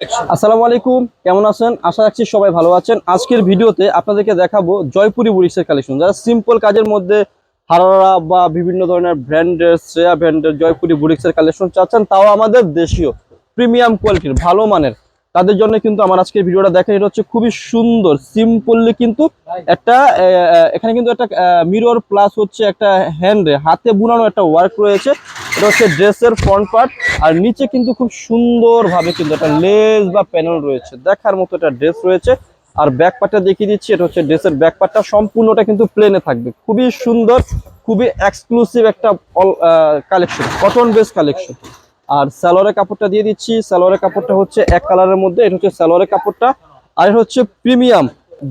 আসসালামু আলাইকুম, কেমন আছেন? আশা রাখছি সবাই ভালো আছেন। আজকের ভিডিওতে আপনাদেরকে দেখাবো জয়পুরি বুড়িক্সের কালেকশন। যারা সিম্পল কাজের মধ্যে হারারা বা বিভিন্ন ধরনের ব্র্যান্ডের, শ্রেয়া ব্র্যান্ডের জয়পুরি বুড়িক্সের কালেকশন চাচ্ছেন, তাও আমাদের দেশীয়, প্রিমিয়াম কোয়ালিটির ভালো মানের। তাদের জন্য কিন্তু আমার আজকের ভিডিওটা দেখেন, এটা হচ্ছে খুবই সুন্দর সিম্পললি কিন্তু একটা এখানে কিন্তু একটা মিরর প্লাস হচ্ছে একটা হ্যান্ডে হাতে বুনানো একটা ওয়ার্ক রয়েছে। এটা হচ্ছে ড্রেসের ফ্রন্ট পার্ট আর নিচে কিন্তু খুব সুন্দরভাবে কিন্তু একটা লেস বা প্যানেল রয়েছে। দেখার মতো একটা ড্রেস রয়েছে। আর ব্যাক পার্টটা দেখিয়ে দিচ্ছি, এটা হচ্ছে ড্রেসের ব্যাক পার্টটা সম্পূর্ণটা কিন্তু প্লেনে থাকবে। খুবই সুন্দর, খুবই এক্সক্লুসিভ একটা কালেকশন কটন বেস কালেকশন আর সালোয়ারের কাপড়টা দিয়ে দিচ্ছি। সালোয়ারের কাপড়টা হচ্ছে এক কালারের মধ্যে, এটা হচ্ছে সালোয়ারের কাপড়টা। আর এটা হচ্ছে প্রিমিয়াম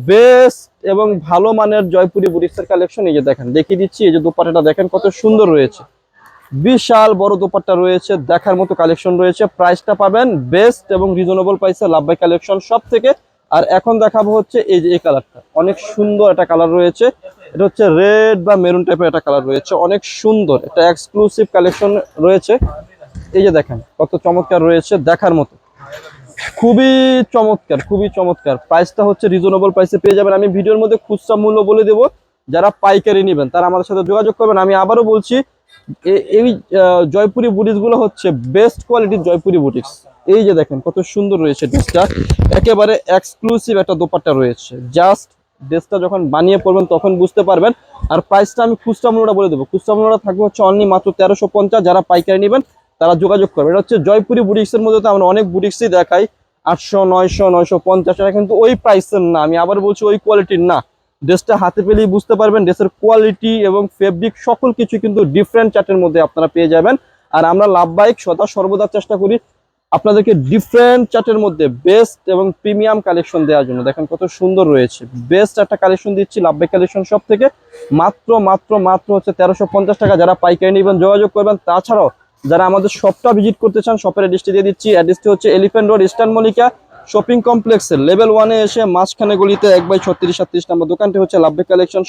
বেস্ট এবং ভালো মানের জয়পুরি বুটিক্সের কালেকশন এই যে দেখেন, দেখিয়ে দিচ্ছি, এই যে দোপাট্টাটা দেখেন কত সুন্দর রয়েছে। বিশাল বড় দোপাট্টা রয়েছে, দেখার মতো কালেকশন রয়েছে। প্রাইসটা পাবেন বেস্ট এবং রিজনেবল প্রাইসে লাভবাই কালেকশন সব থেকে আর এখন দেখাবো হচ্ছে এই যে এই কালারটা অনেক সুন্দর একটা কালার রয়েছে। এটা হচ্ছে রেড বা মেরুন টাইপের একটা কালার রয়েছে। অনেক সুন্দর, একটা এক্সক্লুসিভ কালেকশন রয়েছে। এই যে দেখেন, কত চমৎকার রয়েছে দেখার মতো। খুবই চমৎকার খুবই চমৎকার। প্রাইসটা হচ্ছে রিজনেবল প্রাইসে পেয়ে যাবেন। আমি ভিডিওর মধ্যে খুচরা মূল্য বলে দেবো। যারা পাইকারি নেবেন, তারা আমাদের সাথে যোগাযোগ করবেন। আমি আবারও বলছি এই জয়পুরি বুটিক্সগুলো হচ্ছে বেস্ট কোয়ালিটির জয়পুরি বুটিক্স এই যে দেখেন, কত সুন্দর রয়েছে ড্রেসটা। একেবারে এক্সক্লুসিভ একটা দোপাট্টা রয়েছে। জাস্ট ড্রেসটা যখন বানিয়ে পড়বেন তখন বুঝতে পারবেন। আর প্রাইসটা আমি খুচরা মূল্যটা বলে দেবো। খুচরা মূল্যটা থাকবে হচ্ছে অনলি মাত্র তেরোশো পঞ্চাশ। যারা পাইকারি নেবেন, তারা যোগাযোগ করবে এটা হচ্ছে জয়পুরি বুটিক্সের মধ্যে তো আমরা অনেক বুটিক্সই দেখাই। আটশো, নয়শো নয়শো পঞ্চাশ, এটা কিন্তু ওই প্রাইসের না। আমি আবার বলছি ওই কোয়ালিটির না। ড্রেসটা হাতে পেলেই বুঝতে পারবেন ড্রেসের কোয়ালিটি এবং ফেব্রিক সকল কিছু কিন্তু ডিফারেন্ট চার্টের মধ্যে আপনারা পেয়ে যাবেন। আর আমরা লাভবাহিক সদা সর্বদা চেষ্টা করি আপনাদেরকে ডিফারেন্ট চার্টের মধ্যে বেস্ট এবং প্রিমিয়াম কালেকশন দেওয়ার জন্য। দেখেন কত সুন্দর রয়েছে। বেস্ট একটা কালেকশন দিচ্ছি, লাভবাহিক কালেকশন সব থেকে। মাত্র মাত্র মাত্র হচ্ছে তেরোশো পঞ্চাশ টাকা। যারা পাইকারি নেবেন, যোগাযোগ করবেন। তাছাড়াও যারা আমাদের শপটা ভিজিট করতে চান শপের অ্যাড্রেসটি দিয়ে দিচ্ছি। অ্যাড্রেসটি হচ্ছে elephant road eastern Mallika shopping কমপ্লেক্সের লেভেল ওয়ানে এসে মাঝখানে গলিতে এক বাই ছত্রিশ সাতত্রিশ নম্বর দোকানটি হচ্ছে লাভবে কালেকশন